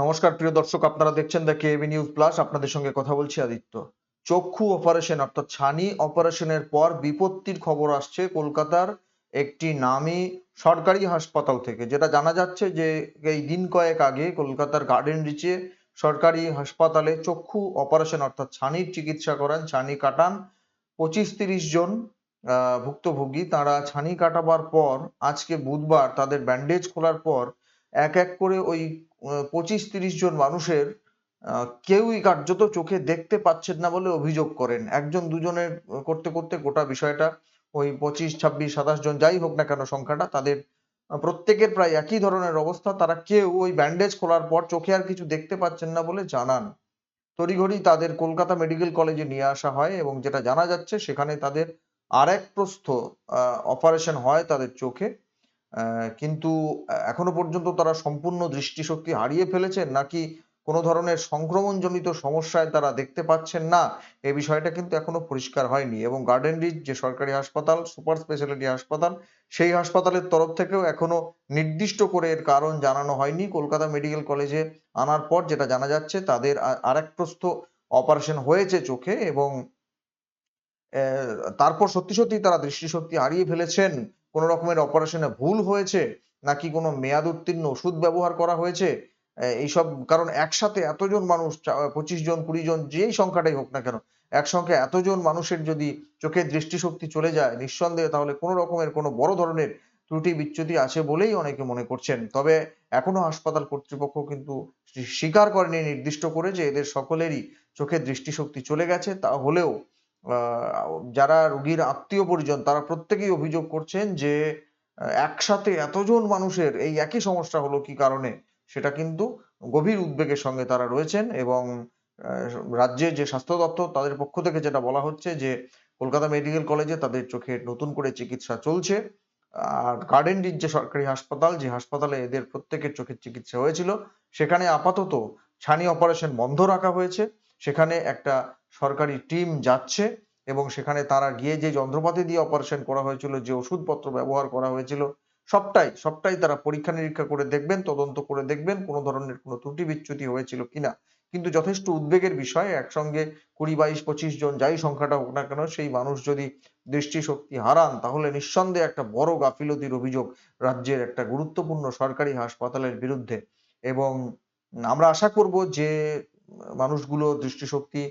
নমস্কার, প্রিয় দর্শক, আপনারা দেখছেন দ্য কেবি নিউজ প্লাস আপনাদের সঙ্গে কথা বলছি আদিত্য। চক্ষু অপারেশন অর্থাৎ ছানি অপারেশনের পর বিপত্তির খবর আসছে কলকাতার একটি নামী সরকারি হাসপাতাল থেকে। যেটা জানা যাচ্ছে যে, এই দিন কয়েক আগে কলকাতার গার্ডেন রিচে সরকারি হাসপাতালে চক্ষু অপারেশন অর্থাৎ ছানির চিকিৎসা করান, ছানি কাটান। পঁচিশ তিরিশ জন ভুক্তভোগী, তারা ছানি কাটাবার পর, আজকে বুধবার তাদের ব্যান্ডেজ খোলার পর এক এক করে ওই পঁচিশ তিরিশ জন মানুষের কেউই কার্যত চোখে দেখতে পাচ্ছেন না বলে অভিযোগ করেন। একজন দুজনের করতে করতে গোটা বিষয়টা ওই পঁচিশ, ছাব্বিশ, সাতাশ জন যাই হোক না কেন সংখ্যাটা, তাদের প্রত্যেকের প্রায় একই ধরনের অবস্থা। তারা কেউ ওই ব্যান্ডেজ খোলার পর চোখে আর কিছু দেখতে পাচ্ছেন না বলে জানান। তড়িঘড়ি তাদের কলকাতা মেডিকেল কলেজে নিয়ে আসা হয় এবং যেটা জানা যাচ্ছে, সেখানে তাদের আর এক প্রস্থ অপারেশন হয় তাদের চোখে। কিন্তু এখনও পর্যন্ত তারা সম্পূর্ণ দৃষ্টিশক্তি হারিয়ে ফেলেছেন নাকি কোনো ধরনের সংক্রমণজনিত সমস্যায় তারা দেখতে পাচ্ছেন না এই বিষয়টা কিন্তু এখনও পরিষ্কার হয়নি এবং গার্ডেন রিচ যে সরকারি হাসপাতাল সুপার স্পেশালিটি হাসপাতাল, সেই হাসপাতালের তরফ থেকেও এখনও নির্দিষ্ট করে এর কারণ জানানো হয়নি। কলকাতা মেডিকেল কলেজে আনার পর যেটা জানা যাচ্ছে, তাদের আরেক প্রস্থ অপারেশন হয়েছে চোখে এবং তারপর সত্যি সত্যি তারা দৃষ্টিশক্তি হারিয়ে ফেলেছেন। কোন রকমের অপারেশনে ভুল হয়েছে নাকি কোনো মেয়াদ উত্তীর্ণ ওষুধ ব্যবহার করা হয়েছে? এইসব, কারণ একসাথে এতজন মানুষ পঁচিশ জন, কুড়ি জন, যেই সংখ্যাটাই হোক না কেন, একসঙ্গে এতজন মানুষের যদি চোখের দৃষ্টিশক্তি চলে যায় নিঃসন্দেহে, তাহলে কোনো রকমের কোনো বড় ধরনের ত্রুটি বিচ্যুতি আছে বলেই অনেকে মনে করছেন। তবে এখনও হাসপাতাল কর্তৃপক্ষ কিন্তু স্বীকার করেনি, নির্দিষ্ট করে যে এদের সকলেরই চোখের দৃষ্টিশক্তি চলে গেছে, তা হলেও যারা রোগীর আত্মীয় পরিজন তারা প্রত্যেকেই অভিযোগ করছেন যে একসাথে এতজন মানুষের এই একই সমস্যা হলো কি কারণে? সেটা কিন্তু গভীর উদ্বেগের সঙ্গে তারা রয়েছেন এবং আহ, রাজ্যের যে স্বাস্থ্য দপ্তর তাদের পক্ষ থেকে যেটা বলা হচ্ছে যে কলকাতা মেডিকেল কলেজে তাদের চোখে নতুন করে চিকিৎসা চলছে। আর গার্ডেন রিচ যে সরকারি হাসপাতাল যে হাসপাতালে এদের প্রত্যেকের চোখের চিকিৎসা হয়েছিল সেখানে আপাতত ছানি অপারেশন বন্ধ রাখা হয়েছে। সেখানে একটা সরকারি টিম যাচ্ছে এবং সেখানে তারা গিয়ে যে যন্ত্রপাতি দিয়ে অপারেশন করা হয়েছিল, যে ওষুধপত্র ব্যবহার করা হয়েছিল, সবটাই সবটাই তারা পরীক্ষা নিরীক্ষা করে দেখবেন, তদন্ত করে দেখবেন কোনো ধরনের কোনো ত্রুটি বিচ্যুতি হয়েছিল কিনা। কিন্তু যথেষ্ট উদ্বেগের বিষয়, একসঙ্গে কুড়ি, বাইশ, পঁচিশ জন যাই সংখ্যাটা হোক না কেন, সেই মানুষ যদি দৃষ্টিশক্তি হারান, তাহলে নিঃসন্দেহে একটা বড় গাফিলতির অভিযোগ রাজ্যের একটা গুরুত্বপূর্ণ সরকারি হাসপাতালের বিরুদ্ধে। এবং আমরা আশা করব যে মানুষগুলো দৃষ্টিশক্তি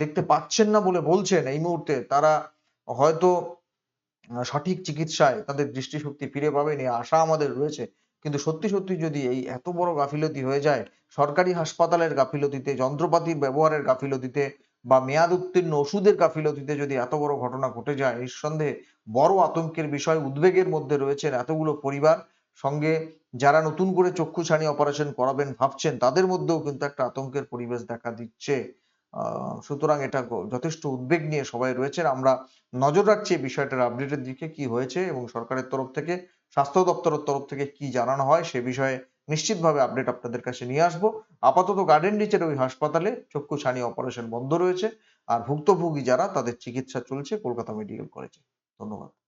দেখতে পাচ্ছেন না বলে বলছেন এই মুহূর্তে। তারা হয়তো সঠিক চিকিৎসায় তাদের দৃষ্টিশক্তি ফিরে পাবেন এই আশা আমাদের রয়েছে। কিন্তু সত্যি সত্যি যদি এই এত বড় গাফিলতি হয়ে যায়, সরকারি হাসপাতালের গাফিলতিতে যন্ত্রপাতির ব্যবহারের গাফিলতিতে বা মেয়াদ উত্তীর্ণ ওষুধের গাফিলতিতে যদি এত বড় ঘটনা ঘটে যায়, নিঃসন্দেহে বড় আতঙ্কের বিষয় উদ্বেগের মধ্যে রয়েছেন এতগুলো পরিবার। সঙ্গে যারা নতুন করে চক্ষু ছানি অপারেশন করাবেন ভাবছেন, তাদের মধ্যেও কিন্তু একটা আতঙ্কের পরিবেশ দেখা দিচ্ছে। সুতরাং এটা যথেষ্ট উদ্বেগ নিয়ে সবাই রয়েছেন। আমরা নজর রাখছি এই বিষয়টার আপডেটের দিকে কি হয়েছে এবং সরকারের তরফ থেকে, স্বাস্থ্য দপ্তরের তরফ থেকে কি জানানো হয় সে বিষয়ে নিশ্চিতভাবে আপডেট আপনাদের কাছে নিয়ে আসব। আপাতত গার্ডেন রিচের ওই হাসপাতালে চক্ষু ছানি অপারেশন বন্ধ রয়েছে। আর ভুক্তভোগী যারা, তাদের চিকিৎসা চলছে, কলকাতা মেডিকেল কলেজে ধন্যবাদ।